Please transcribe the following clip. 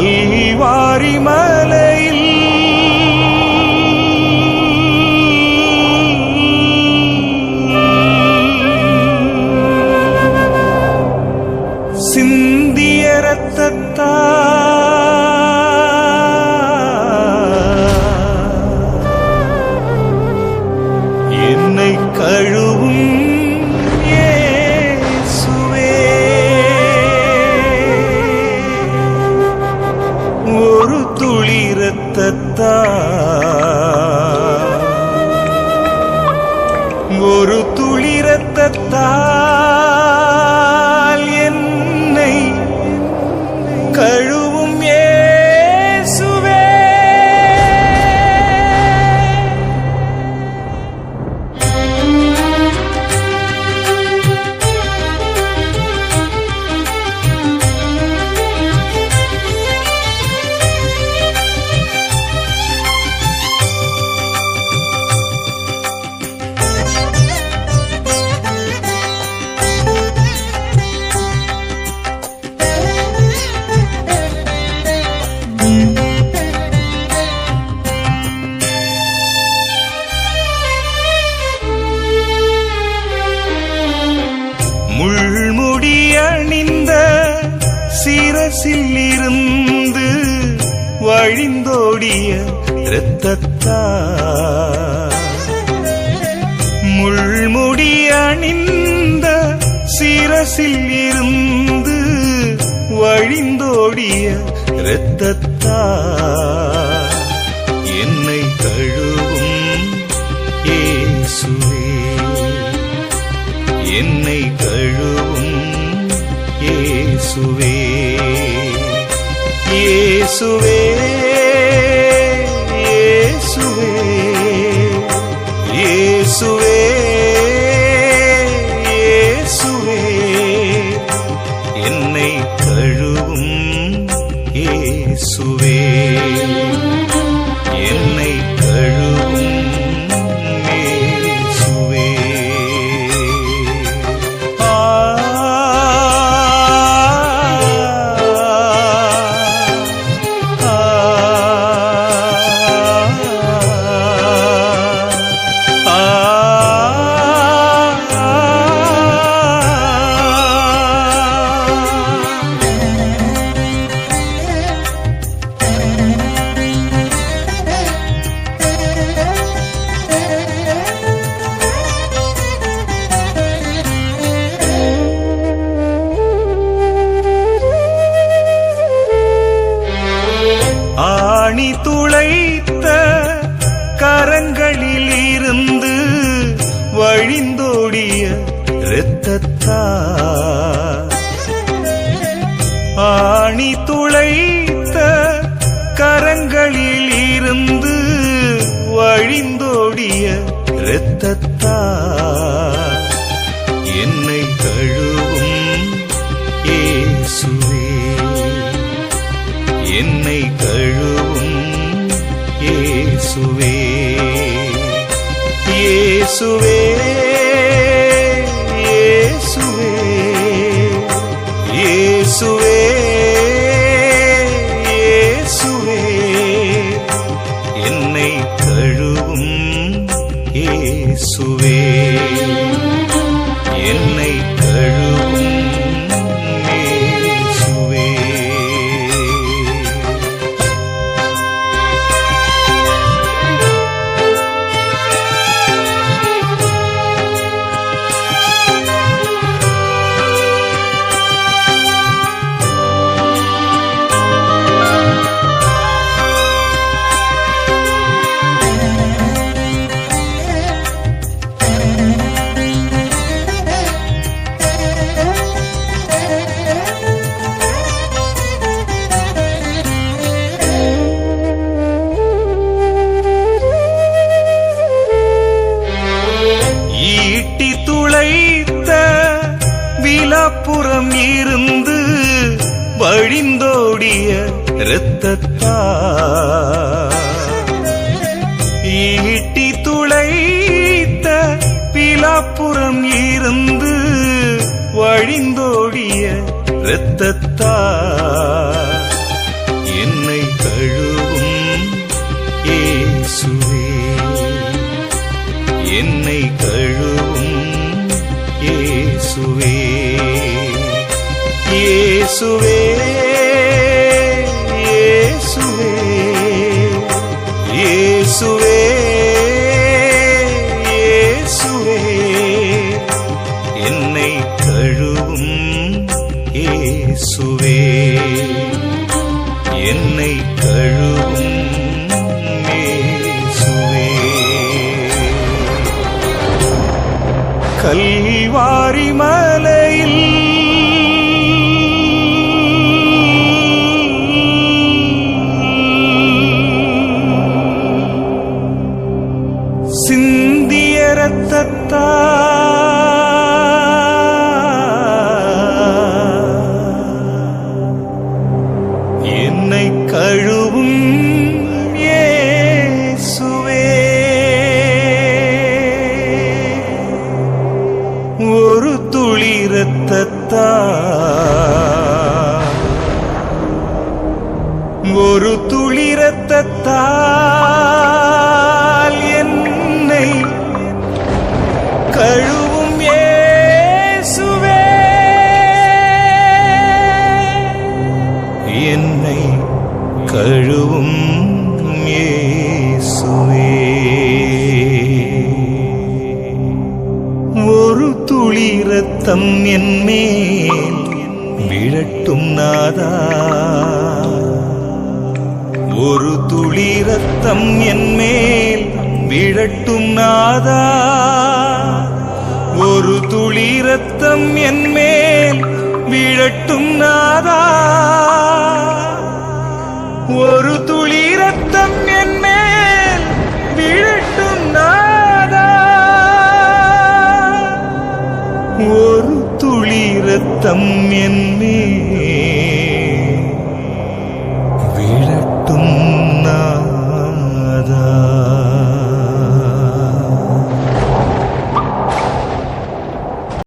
கல்வாரி மலையில் துளி ரத்தத்தா ஒரு துளி மனசில் இருந்து வழிந்தோடிய இரத்தத்தா. முள்முடி அணிந்த சிரசில் இருந்து வழிந்தோடிய இரத்தத்தா. என்னை கழு இயேசுவே ஆணி துளைத்த கரங்களில் இருந்து வழிந்தோடிய இரத்தத்தா? ஆணி துளைத்த கரங்களில் இருந்து வழிந்தோடிய இரத்தத்தா? என்னை கழுவும் இயேசுவே. என்னை கழுவும் இயேசுவே இயேசுவே இயேசுவே இயேசுவே இயேசுவே. என்னை கழுவும் இயேசுவே. இரத்தத்தார் ஈட்டி துளைத்த பிலாப்புறம் இருந்து வழிந்தோடிய இரத்தத்தார் என்னை கழுவும் ஏசுவே என்னை கழுவும் ஏசுவே ஏசுவே இயேசுவே இயேசுவே என்னை கழுவும் இயேசுவே. என்னை கழுவும் இயேசுவே. கல்வாரி மலையில் கழுவும் இயேசுவே ஒரு துளி ரத்தத்தா ஒரு துளி ரத்தத்தால் எட்டும் நாதா. ஒரு துளி ரத்தம் என் மேல் விழட்டும் நாதா. ஒரு துளி ரத்தம் என் மேல் விழட்டும் நாதா. tâm